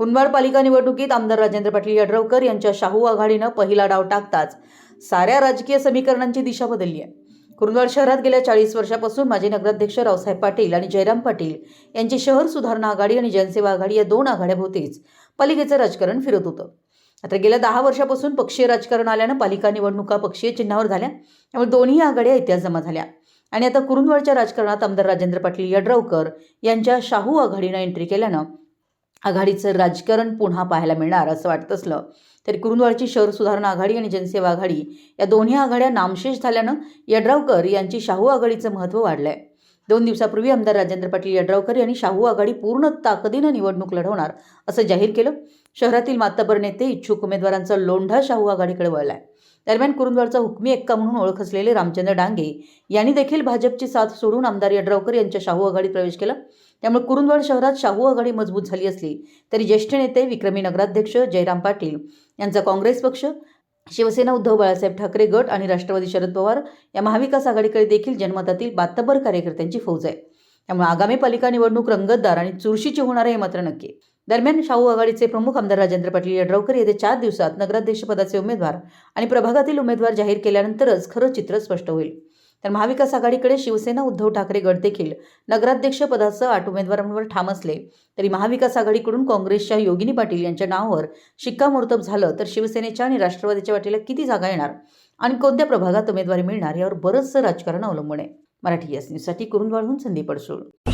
कुंभार पालिका निवडणुकीत आमदार राजेंद्र पाटील यड्रावकर यांच्या शाहू आघाडीनं पहिला डाव टाकताच साऱ्या राजकीय समीकरणांची दिशा बदलली आहे. कुरुंदवाड शहरात गेल्या चाळीस वर्षापासून माजी नगराध्यक्ष रावसाहेब पाटील आणि जयराम पाटील यांची शहर सुधारणा आघाडी आणि जनसेवा आघाडी या दोन आघाड्याभोवतीच पालिकेचं राजकारण फिरत होतं. आता गेल्या दहा वर्षापासून पक्षीय राजकारण आल्यानं पालिका निवडणुका पक्षीय चिन्हावर झाल्या. त्यामुळे दोन्ही आघाड्या इतिहास जमा झाल्या. आणि आता कुरुंदवाडच्या राजकारणात आमदार राजेंद्र पाटील यड्रावकर यांच्या शाहू आघाडीनं एंट्री केल्यानं आघाडीचं राजकारण पुन्हा पाहायला मिळणार असं वाटत असलं तरी कुरुंदवाडची शहर सुधारणा आघाडी आणि जनसेवा आघाडी या दोन्ही आघाड्या नामशेष झाल्यानं यड्रावकर यांची शाहू आघाडीचं महत्त्व वाढलंय. दोन दिवसापूर्वी आमदार राजेंद्र पाटील यड्रावकर यांनी शाहू आघाडी पूर्ण ताकदीनं निवडणूक लढवणार असं जाहीर केलं. शहरातील मातबर नेते इच्छुक उमेदवारांचा लोंढा शाहू आघाडीकडे वळलाय. दरम्यान कुरुंदवाडचा हुकमी एक्का म्हणून ओळख असलेले रामचंद्र डांगे यांनी देखील भाजपची साथ सोडून आमदार यड्रावकर यांच्या शाहू आघाडीत प्रवेश केला. त्यामुळे कुरुंदवाड शहरात शाहू आघाडी मजबूत झाली असली तरी ज्येष्ठ नेते विक्रमी नगराध्यक्ष जयराम पाटील यांचा काँग्रेस पक्ष शिवसेना उद्धव बाळासाहेब ठाकरे गट आणि राष्ट्रवादी शरद पवार या महाविकास आघाडीकडे देखील जनमतातील बातबर कार्यकर्त्यांची फौज आहे. त्यामुळे आगामी पालिका निवडणूक रंगतदार आणि चुरशीची होणार आहे हे मात्र नक्की. दरम्यान शाहू आघाडीचे प्रमुख आमदार राजेंद्र पाटील यड्रावकर येत्या चार दिवसात नगराध्यक्षपदाचे उमेदवार आणि प्रभागातील उमेदवार जाहीर केल्यानंतरच खरं चित्र स्पष्ट होईल. तर महाविकास आघाडीकडे शिवसेना उद्धव ठाकरे गट देखील नगराध्यक्ष पदाचं आठ उमेदवारांवर ठाम असले तरी महाविकास आघाडीकडून काँग्रेसच्या योगिनी पाटील यांच्या नावावर शिक्कामोर्तब झालं तर शिवसेनेच्या आणि राष्ट्रवादीच्या वाटेला किती जागा येणार आणि कोणत्या प्रभागात उमेदवारी मिळणार यावर बरंचसं राजकारण अवलंबून आहे. मराठी एस न्यूजसाठी कुरुंदवाडहून संदीप अडसूळ.